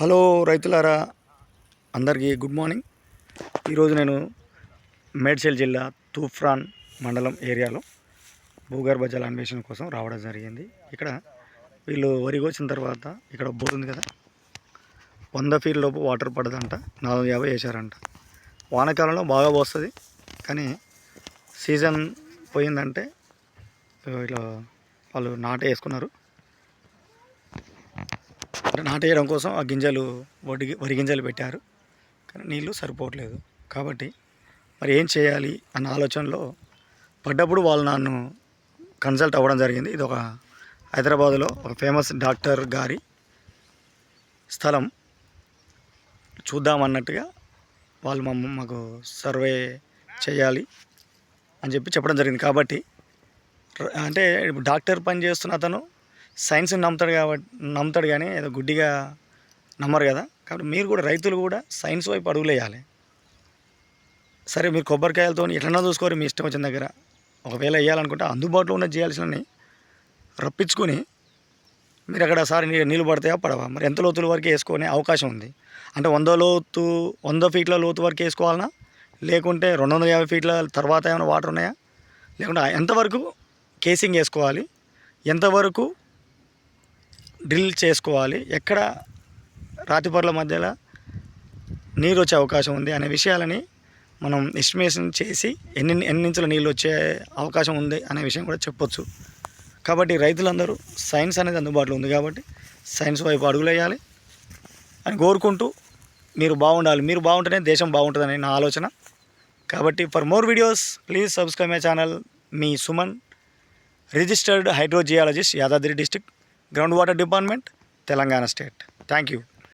Hello రైతులారా అందరికీ good morning. ఈరోజు నేను మేడ్చల్ జిల్లా తూఫ్రాన్ మండలం ఏరియాలో భూగర్భ జల అన్వేషణ కోసం రావడం జరిగింది. ఇక్కడ వీళ్ళు వరి కోసిన తర్వాత ఇక్కడ బోర్ ఉంది కదా వంద ఫీట్ లోపు వాటర్ పడదంట నాలుగు యాభై వేసారంట. వానాకాలంలో బాగా పోస్తుంది కానీ సీజన్ పోయిందంటే ఇట్లా వాళ్ళు నాట వేసుకున్నారు. నాటేయడం కోసం ఆ గింజలు వడి వరి గింజలు పెట్టారు. కానీ నీళ్ళు సరిపోవట్లేదు. కాబట్టి మరి ఏం చేయాలి అన్న ఆలోచనలో పడ్డప్పుడు వాళ్ళు నన్ను కన్సల్ట్ అవ్వడం జరిగింది. ఇది ఒక హైదరాబాద్లో ఒక ఫేమస్ డాక్టర్ గారి స్థలం. చూద్దామన్నట్టుగా వాళ్ళు మమ్మ మాకు సర్వే చేయాలి అని చెప్పి చెప్పడం జరిగింది. కాబట్టి అంటే డాక్టర్ పని చేస్తున్న అతను సైన్స్ని నమ్ముతాడు కాబట్టి నమ్ముతాడు కానీ ఏదో గుడ్డిగా నమ్మరు కదా. కాబట్టి మీరు కూడా రైతులు కూడా సైన్స్ వైపు అడుగులేయాలి సరే మీరు కొబ్బరికాయలతో ఎట్లన్నా చూసుకోరు మీ ఇష్టం వచ్చిన దగ్గర. ఒకవేళ వేయాలనుకుంటే అందుబాటులో ఉన్న చేయాల్సినవి రప్పించుకొని మీరు అక్కడ సార్ నీళ్ళు పడతాయా పడవా? మరి ఎంత లోతుల వరకు వేసుకునే అవకాశం ఉంది? అంటే వంద లోతు వంద ఫీట్ల లోతు వరకు వేసుకోవాలనా? లేకుంటే రెండు వందల యాభై ఫీట్ల తర్వాత ఏమైనా వాటర్ ఉన్నాయా? లేకుంటే ఎంతవరకు కేసింగ్ వేసుకోవాలి? ఎంతవరకు డ్రిల్ చేసుకోవాలి. ఎక్కడ రాతిపొరల మధ్యలో నీరు వచ్చే అవకాశం ఉంది అనే విషయాలని మనం ఎస్టిమేషన్ చేసి ఎన్ని ఎన్ని ఇంచుల నీళ్ళు వచ్చే అవకాశం ఉంది అనే విషయం కూడా చెప్పొచ్చు. కాబట్టి రైతులందరూ సైన్స్ అనేది అందుబాటులో ఉంది కాబట్టి సైన్స్ వైపు అడుగులేయాలి అని కోరుకుంటూ మీరు బాగుండాలి. మీరు బాగుంటేనే దేశం బాగుంటుందని నా ఆలోచన. కాబట్టి for more videos please subscribe my channel me Suman registered hydrogeologist Yadadri district ground water department Telangana state thank you